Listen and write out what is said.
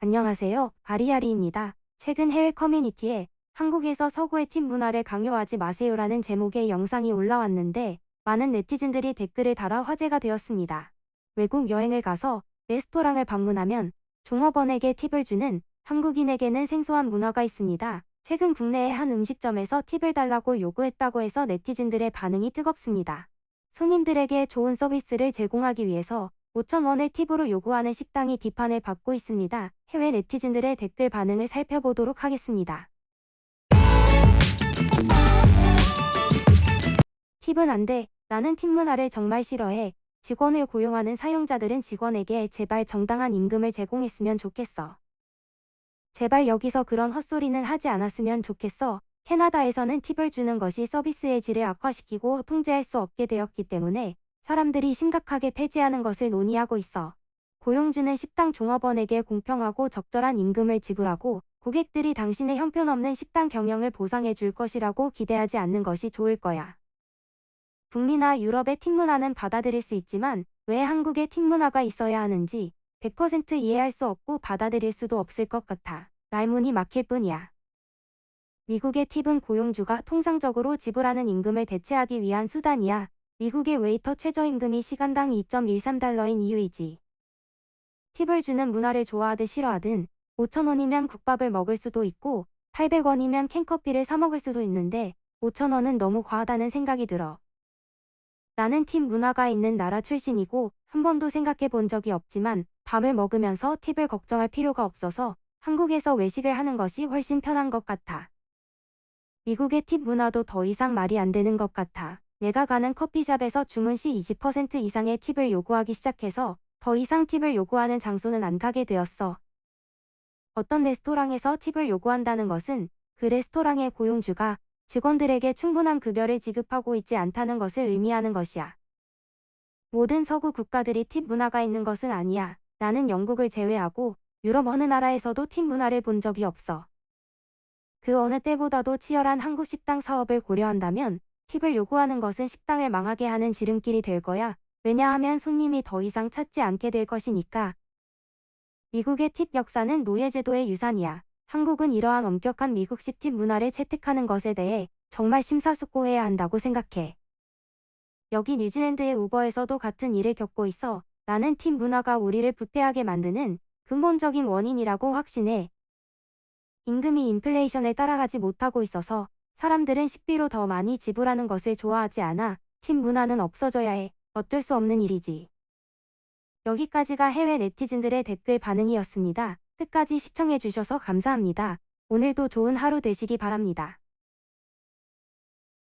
안녕하세요. 아리아리입니다. 최근 해외 커뮤니티에 한국에서 서구의 팁 문화를 강요하지 마세요라는 제목의 영상이 올라왔는데 많은 네티즌들이 댓글을 달아 화제가 되었습니다. 외국 여행을 가서 레스토랑을 방문하면 종업원에게 팁을 주는 한국인에게는 생소한 문화가 있습니다. 최근 국내의 한 음식점에서 팁을 달라고 요구했다고 해서 네티즌들의 반응이 뜨겁습니다. 손님들에게 좋은 서비스를 제공하기 위해서 5,000원을 팁으로 요구하는 식당이 비판을 받고 있습니다. 해외 네티즌들의 댓글 반응을 살펴보도록 하겠습니다. 팁은 안 돼. 나는 팁 문화를 정말 싫어해. 직원을 고용하는 사용자들은 직원에게 제발 정당한 임금을 제공했으면 좋겠어. 제발 여기서 그런 헛소리는 하지 않았으면 좋겠어. 캐나다에서는 팁을 주는 것이 서비스의 질을 악화시키고 통제할 수 없게 되었기 때문에 사람들이 심각하게 폐지하는 것을 논의하고 있어. 고용주는 식당 종업원에게 공평하고 적절한 임금을 지불하고 고객들이 당신의 형편없는 식당 경영을 보상해 줄 것이라고 기대하지 않는 것이 좋을 거야. 북미나 유럽의 팁 문화는 받아들일 수 있지만 왜 한국에 팁 문화가 있어야 하는지 100% 이해할 수 없고 받아들일 수도 없을 것 같아. 날문이 막힐 뿐이야. 미국의 팁은 고용주가 통상적으로 지불하는 임금을 대체하기 위한 수단이야. 미국의 웨이터 최저임금이 시간당 2.13달러인 이유이지. 팁을 주는 문화를 좋아하든 싫어하든 5천원이면 국밥을 먹을 수도 있고 800원이면 캔커피를 사 먹을 수도 있는데 5천원은 너무 과하다는 생각이 들어. 나는 팁 문화가 있는 나라 출신이고 한 번도 생각해 본 적이 없지만 밥을 먹으면서 팁을 걱정할 필요가 없어서 한국에서 외식을 하는 것이 훨씬 편한 것 같아. 미국의 팁 문화도 더 이상 말이 안 되는 것 같아. 내가 가는 커피숍에서 주문 시 20% 이상의 팁을 요구하기 시작해서 더 이상 팁을 요구하는 장소는 안 가게 되었어. 어떤 레스토랑에서 팁을 요구한다는 것은 그 레스토랑의 고용주가 직원들에게 충분한 급여를 지급하고 있지 않다는 것을 의미하는 것이야. 모든 서구 국가들이 팁 문화가 있는 것은 아니야. 나는 영국을 제외하고 유럽 어느 나라에서도 팁 문화를 본 적이 없어. 그 어느 때보다도 치열한 한국 식당 사업을 고려한다면 팁을 요구하는 것은 식당을 망하게 하는 지름길이 될 거야. 왜냐하면 손님이 더 이상 찾지 않게 될 것이니까. 미국의 팁 역사는 노예제도의 유산이야. 한국은 이러한 엄격한 미국식 팁 문화를 채택하는 것에 대해 정말 심사숙고해야 한다고 생각해. 여기 뉴질랜드의 우버에서도 같은 일을 겪고 있어. 나는 팁 문화가 우리를 부패하게 만드는 근본적인 원인이라고 확신해. 임금이 인플레이션을 따라가지 못하고 있어서 사람들은 식비로 더 많이 지불하는 것을 좋아하지 않아. 팁 문화는 없어져야 해. 어쩔 수 없는 일이지. 여기까지가 해외 네티즌들의 댓글 반응이었습니다. 끝까지 시청해주셔서 감사합니다. 오늘도 좋은 하루 되시기 바랍니다.